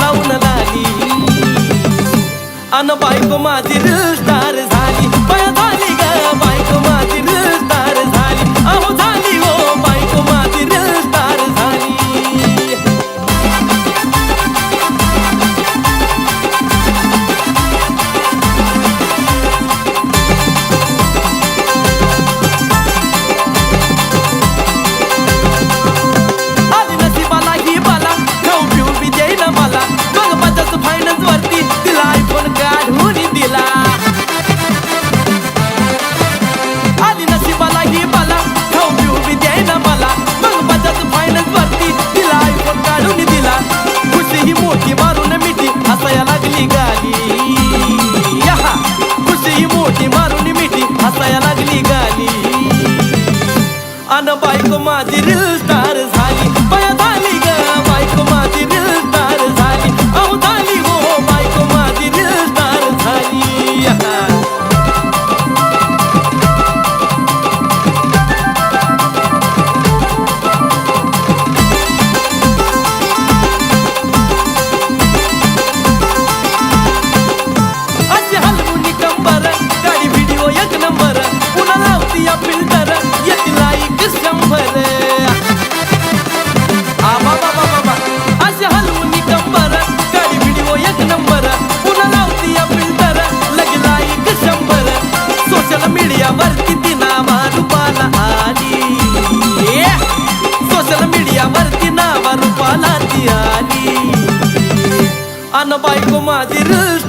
लावून लागी अन बायको माझी रिलस्टार बायको माझी रिलदार झाली. बया झाली ग बायको माझी रिलदार झाली. अहो झाली हो बायको माझी रिलदार झाली. हलमुनी कंबर गाडी व्हिडिओ एक नंबर पुन्हा लावती या फिल्टर येतील शंभर. आबा बाबा बाबा असे हलवून कंबर. गाडी व्हिडिओ एक नंबर. पुन्हा लावती फिल्टर. लगला एक शंभर. सोशल मीडियावरती तिना मारुपाला आली. सोशल मीडियावरती नावा रुपाला ती आली. अन बायको माझी रिल्स